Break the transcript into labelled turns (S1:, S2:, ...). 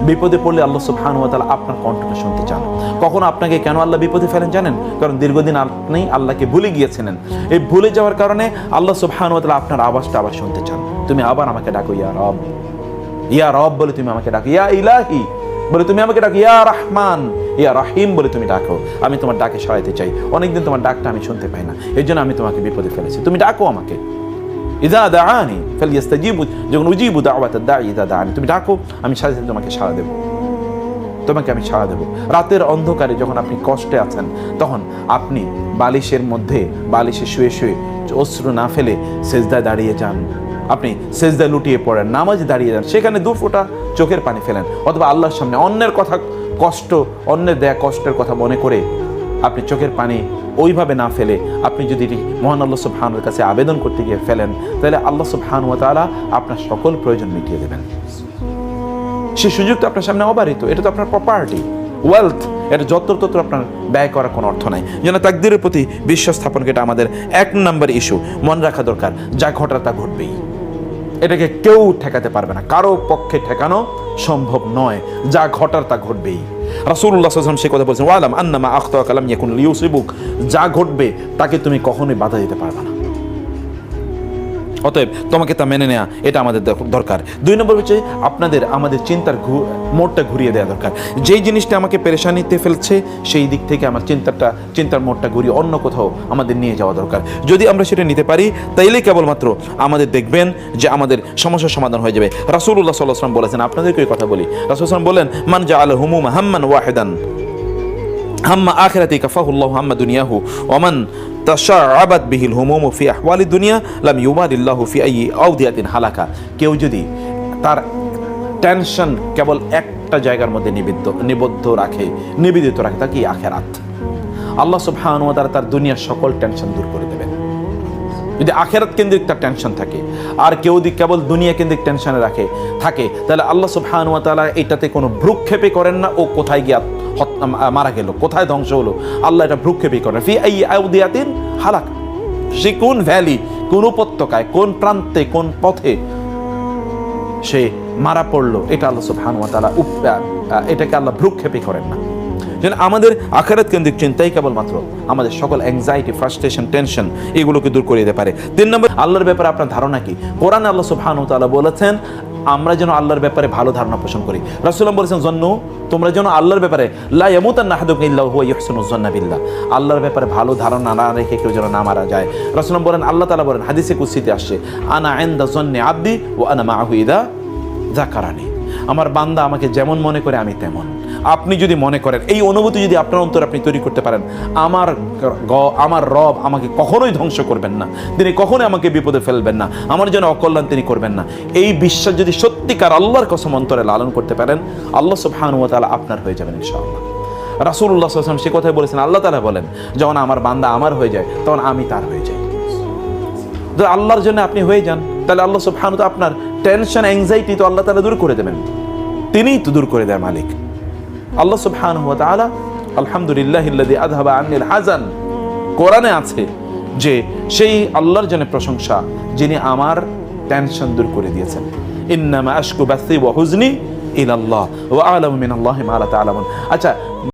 S1: বিপদে পড়লে আল্লাহ সুবহান ওয়া তাআলা আপনার কণ্ঠটা শুনতে চান। কখনো আপনাকে কেন আল্লাহ বিপদে ফেলেন জানেন? কারণ দীর্ঘদিন আপনি আল্লাহকে ভুলে গিয়েছিলেন। এই ভুলে যাওয়ার কারণে আল্লাহ সুবহান ওয়া তাআলা আপনার আওয়াজটা আবার শুনতে চান। তুমি আবার আমাকে ডাকো, ইয়া রব। ইয়া রব বলে তুমি আমাকে ডাকো, ইয়া ইলাহি বলে তুমি আমাকে ডাকো, ইয়া রহমান। ইয়া রহিম বলে তুমি ডাকো। আমি তোমার ডাকে সরাইতে চাই। অনেকদিন তোমার ডাকটা আমি শুনতে পাই না। এই জন্য আমি তোমাকে বিপদে ফেলেছি। তুমি ডাকো আমাকে। ইদা দাআনি ফালইস্তাজিবু যখন উজিবু দাওয়াত দাঈ ইদা দাআনি তুমি ডাকো আমি সাথে সাথে তোমাকে সাড়া দেব তোমাকে আমি সাড়া দেব রাতের অন্ধকারে যখন আপনি কষ্টে আছেন তখন আপনি বালিশের মধ্যে বালিশে শুয়ে শুয়ে অশ্রু না ফেলে সেজদায় দাঁড়িয়ে যান আপনি সেজদায় লুটিয়ে পড়েন নামাজে দাঁড়িয়ে যান সেখানে দু ফোঁটা চোখের পানি ফেলেন অথবা আল্লাহর সামনে অন্যের কথা কষ্ট অন্যের দেয়া কষ্টের কথা মনে করে আপনি চোখের পানি ওইভাবে না ফেলে আপনি যদি মহান আল্লাহ সুবহানুর কাছে আবেদন করতে গিয়ে ফেলেন, তাহলে আল্লাহ সুবহান ওয়া তাআলা আপনার সকল প্রয়োজন মিটিয়ে দেবেন। সে সুযোগ তো আপনার সামনে অবারিত, এটা তো আপনার প্রপার্টি ওয়েলথ এটা যত্র তত্র আপনার ব্যয় করার কোনো অর্থ নাই। যেন তাকদিরের প্রতি বিশ্বাস স্থাপনকে এটা আমাদের এক নম্বর ইস্যু মনে রাখা দরকার, যা ঘটার তা ঘটবেই। এটাকে কেউ ঠেকাতে পারবে না, কারও পক্ষে ঠেকানো সম্ভব নয়, যা ঘটার তা ঘটবেই। রাসূলুল্লাহ সাল্লাম সে কথা বলছেন, ওয়ালাম আন্নামা আখতা ইয়াকুন লিউসিবুক। যা ঘটবে, তাকে তুমি কখনোই বাধা দিতে পারবে না। অতএব তোমাকে তা মেনে নেওয়া এটা আমাদের দরকার। দুই নম্বর হচ্ছে আপনাদের, আমাদের চিন্তার মোড়টা ঘুরিয়ে দেওয়া দরকার। যেই জিনিসটা আমাকে পেরেশানিতে ফেলছে, সেই দিক থেকে আমার চিন্তাটা, চিন্তার মোড়টা ঘুরিয়ে অন্য কোথাও আমাদের নিয়ে যাওয়া দরকার। যদি আমরা সেটা নিতে পারি, তাইলে কেবলমাত্র আমাদের দেখবেন যে আমাদের সমস্যার সমাধান হয়ে যাবে। রাসূলুল্লাহ সাল্লাহ বলেছেন, আপনাদেরকে কথা বলি। রাসূল বলেন, মান জা আল হুমুম হাম্মান ওয়াহেদান। হাম্মা আখিরাতি কাফাহুল্লাহ হাম্মা দুনিয়াহু ওমান তাশাআবাত বিহিল হুমুমু ফি আহওয়ালি দুনিয়া, লাম ইউবাদিল্লাহু ফি আই আউদিয়াতিন হালাকা। কেউ যদি তার টেনশন কেবল একটা জায়গার মধ্যে নিবিদ্ধ, নিবদ্ধ রাখে, নিবেদিত রাখে, তা কি আখেরাত? আল্লাহ সুবহানাহু ওয়া তার দুনিয়ার সকল টেনশন দূর করে দেবেন। যদি আখেরাত কেন্দ্রিক তার টেনশন থাকে আর কেউ যদি কেবল দুনিয়া কেন্দ্রিক টেনশনে রাখে থাকে তাহলে আল্লাহ সুবহান ওয়া তাআলা এটাতে কোনো ভ্রুক্ষেপে করেন না ও কোথায় গিয়া মারা গেল কোথায় ধ্বংস হলো আল্লাহ এটা ভ্রুক্ষেপে করেন ফি আই আউদিয়াতিন হালাক সে কোন ভ্যালি কোন উপত্যকায় কোন প্রান্তে কোন পথে সে মারা পড়ল এটা আল্লাহ সুবহান ওয়া তাআলা উপ- আহ, এটাকে আল্লাহ ভ্রুক্ষেপে করেন না। যেন আমাদের আখারাত কেন্দ্রিক চিন্তাই কেবলমাত্র আমাদের সকল অ্যাংজাইটি ফ্রাস্ট্রেশন টেনশন এগুলোকে দূর করে দিতে পারে। তিন নম্বর, আল্লাহর ব্যাপারে আপনার ধারণা কি? কোরআন আল্লাহ সুবহানাহু তাআলা বলেছেন, আমরা যেন আল্লাহর ব্যাপারে ভালো ধারণা পোষণ করি। রাসূলুল্লাহ বলেছেন, জন্নু, তোমরা যেন আল্লাহর ব্যাপারে, লা ইয়ামুতান্না আহাদুকুম ইল্লা বিল্লাহ। আল্লাহর ব্যাপারে ভালো ধারণা না রেখে কেউ যেন না মারা যায়। রাসূলুল্লাহ বলেন, আল্লাহ তাআলা বলেন, হাদিসে কুদসিতে আসছে, আনা ইনদা জন্নি আব্দি ওয়া আনা মাআহু ইদা জাকারানি আমার বান্দা আমাকে যেমন মনে করে, আমি তেমন। আপনি যদি মনে করেন, এই অনুভূতি যদি আপনার অন্তর আপনি তৈরি করতে পারেন, আমার গ- আমার রব আমাকে কখনোই ধ্বংস করবেন না। তিনি কখনোই আমাকে বিপদে ফেলবেন না। আমার জন্য অকল্যাণ তিনি করবেন না। এই বিশ্বাস যদি সত্যিকার আল্লাহর কসম অন্তরে লালন করতে পারেন, আল্লাহ সুবহানাহু ওয়া তাআলা আপনার হয়ে যাবেন ইনশাআল্লাহ। আলাইহি ওয়াসাল্লাম সে কথাই বলেছেন, আল্লাহ তাআলা বলেন, যখন আমার বান্দা আমার হয়ে যায়, তখন আমি তার হয়ে যাই। যদি আল্লাহর জন্য আপনি হয়ে যান, তাহলে আল্লাহ সুবহানাহু ওয়া তাআলা আপনার টেনশন অ্যাংজাইটি তো আল্লাহ তাআলা দূর করে দেবেন। তিনিই তো দূর করে দেয় মালিক। আল্লাহ হাজান কোরআনে আছে যে সেই আল্লাহর জন্য প্রশংসা যিনি আমার টেনশন দূর করে দিয়েছেন। ইন্নামা আশকু বাসি ওয়া হুজনি ইলাল্লাহ ওয়া আলামু মিনাল্লাহি মা লা আচ্ছা